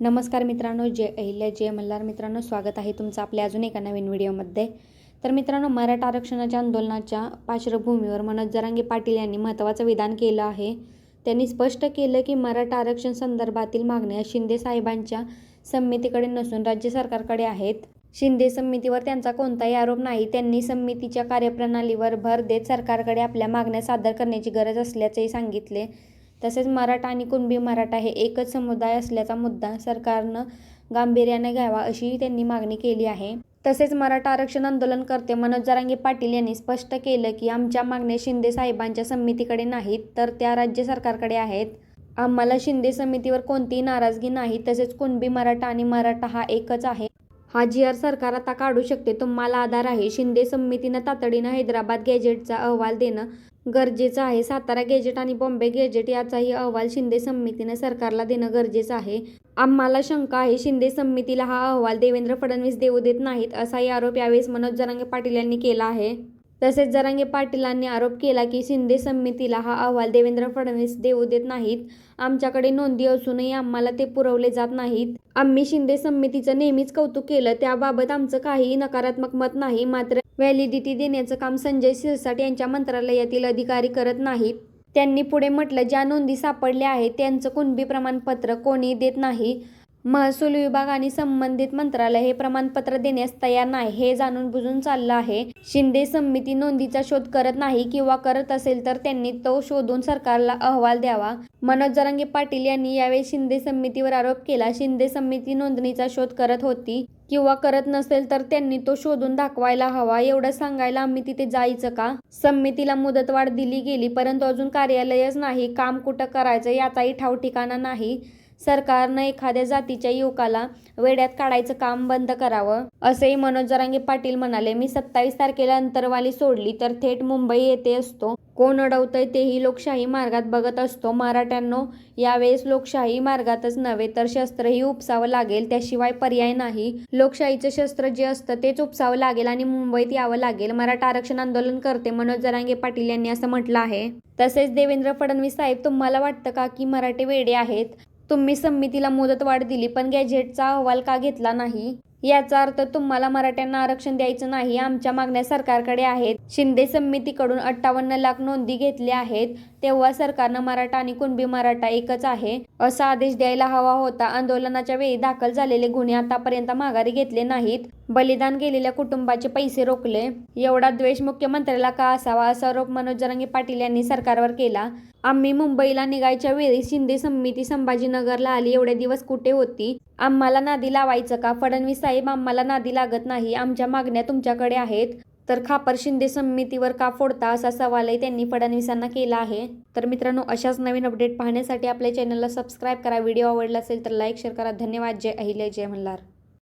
नमस्कार मित्रांनो जय अहिल्या जय मल्हार. मित्रांनो स्वागत आहे तुमचं आपल्या अजून एका नवीन व्हिडिओमध्ये. तर मित्रांनो मराठा आरक्षणाच्या आंदोलनाच्या पार्श्वभूमीवर मनोज जरांगे पाटील यांनी महत्त्वाचं विधान केलं आहे. त्यांनी स्पष्ट केलं की मराठा आरक्षण संदर्भातील मागण्या शिंदे साहेबांच्या समितीकडे नसून राज्य सरकारकडे आहेत. शिंदे समितीवर त्यांचा कोणताही आरोप नाही. त्यांनी समितीच्या कार्यप्रणालीवर भर देत सरकारकडे आपल्या मागण्या सादर करण्याची गरज असल्याचेही सांगितले. तसेच मराठा आणि कुणबी मराठा हे एकच समुदाय असल्याचा मुद्दा सरकारनं गांभीर्याने घ्यावा अशी त्यांनी मागणी केली आहे. तसेच मराठा आरक्षण आंदोलनकर्ते मनोज जरांगे पाटील यांनी स्पष्ट केलं की आमच्या मागण्या शिंदे साहेबांच्या समितीकडे नाहीत तर त्या राज्य सरकारकडे आहेत. आम्हाला शिंदे समितीवर कोणतीही नाराजगी नाही तसेच कुणबी मराठा आणि मराठा हा एकच आहे. हा जी आर सरकार आता काढू शकते तुम्हाला आधार आहे. शिंदे समितीनं तातडीनं हैदराबाद गॅजेटचा अहवाल देणं गरजेचं आहे. सातारा गॅजेट आणि बॉम्बे गॅजेट याचाही अहवाल शिंदे समितीनं सरकारला देणं गरजेचं आहे. आम्हाला शंका आहे. शिंदे समितीला हा अहवाल देवेंद्र फडणवीस देऊ देत नाहीत असाही आरोप यावेळेस मनोज जरांगे पाटील यांनी केला आहे. तसेच जरांगे पाटीलांनी आरोप केला की शिंदे समितीला हा अहवाल देवेंद्र फडणवीस देऊ देत नाहीत. आमच्याकडे नोंदी असूनही आम्हाला ते पुरवले जात नाहीत. आम्ही शिंदे समितीचं नेहमीच कौतुक केलं. त्याबाबत आमचं काहीही नकारात्मक मत नाही. मात्र व्हॅलिडिटी देण्याचं काम संजय सिरसाट यांच्या मंत्रालयातील अधिकारी करत नाहीत. त्यांनी पुढे म्हटलं ज्या नोंदी सापडल्या आहेत त्यांचं कुणबी प्रमाणपत्र कोणी देत नाही. महसूल विभाग आणि संबंधित मंत्रालय हे प्रमाणपत्र देण्यास तयार नाही. हे जाणून बुजून चाललं आहे. शिंदे समिती नोंदीचा शोध करत नाही किंवा करत असेल तर त्यांनी तो शोधून सरकारला अहवाल द्यावा. मनोज जरांगे पाटील यांनी यावेळी शिंदे समितीवर आरोप केला. शिंदे समिती नोंदणीचा शोध करत होती किंवा करत नसेल तर त्यांनी तो शोधून दाखवायला हवा. एवढं सांगायला आम्ही तिथे जायचं का? समितीला मुदतवाढ दिली गेली परंतु अजून कार्यालयच नाही. काम कुठं करायचं याचाही ठाव ठिकाणा नाही. सरकारनं एखाद्या जातीच्या युवकाला वेड्यात काढायचं काम बंद करावं असेही मनोज जरांगे पाटील म्हणाले. मी सत्तावीस तारखेला अंतरवाली सोडली तर थेट मुंबई येथे असतो. कोण अडवतंय तेही लोकशाही मार्गात बघत असतो. मराठ्यांनो यावेळेस लोकशाही मार्गातच नव्हे तर शस्त्रही उपसावं लागेल त्याशिवाय पर्याय नाही. लोकशाहीचं शस्त्र जे असतं तेच उपसावं लागेल आणि मुंबईत यावं लागेल. मराठा आरक्षण आंदोलन करते मनोज जरांगे पाटील यांनी असं म्हटलं आहे. तसेच देवेंद्र फडणवीस साहेब तुम्हाला वाटतं का की मराठे वेडे आहेत? तुम्ही समितीला मुदतवाढ दिली पण गॅजेटचा अहवाल का घेतला नाही? याचा अर्थ तुम्हाला मराठ्यांना आरक्षण द्यायचं नाही आमच्या मागण्या सरकारकडे आहेत. शिंदे समितीकडून अठ्ठावन्न लाख नोंदी घेतल्या आहेत. तेव्हा सरकारनं मराठा आणि कुणबी मराठा एकच आहे असा आदेश द्यायला हवा होता. आंदोलनाच्या वेळी दाखल झालेले गुन्हे आतापर्यंत माघारी घेतले नाहीत. बलिदान गेलेल्या कुटुंबाचे पैसे रोखले. एवढा द्वेष मुख्यमंत्र्याला का असावा असा आरोप मनोज जरांगे पाटील यांनी सरकारवर केला. आम्ही मुंबईला निघायच्या वेळी शिंदे समिती संभाजीनगरला आली. एवढे दिवस कुठे होती? आम्हाला नादी लावायचं का? फडणवीस साहेब आम्हाला नादी लागत नाही. आमच्या मागण्या तुमच्याकडे आहेत. तर खापर शिंदे समितीवर का फोडता असा सवालही त्यांनी फडणवीसांना केला आहे. तर मित्रांनो अशाच नवीन अपडेट पाहण्यासाठी आपल्या चॅनलला सबस्क्राईब करा. व्हिडिओ आवडला असेल तर लाईक शेअर करा. धन्यवाद. जय अहिल्या. जय मल्हार.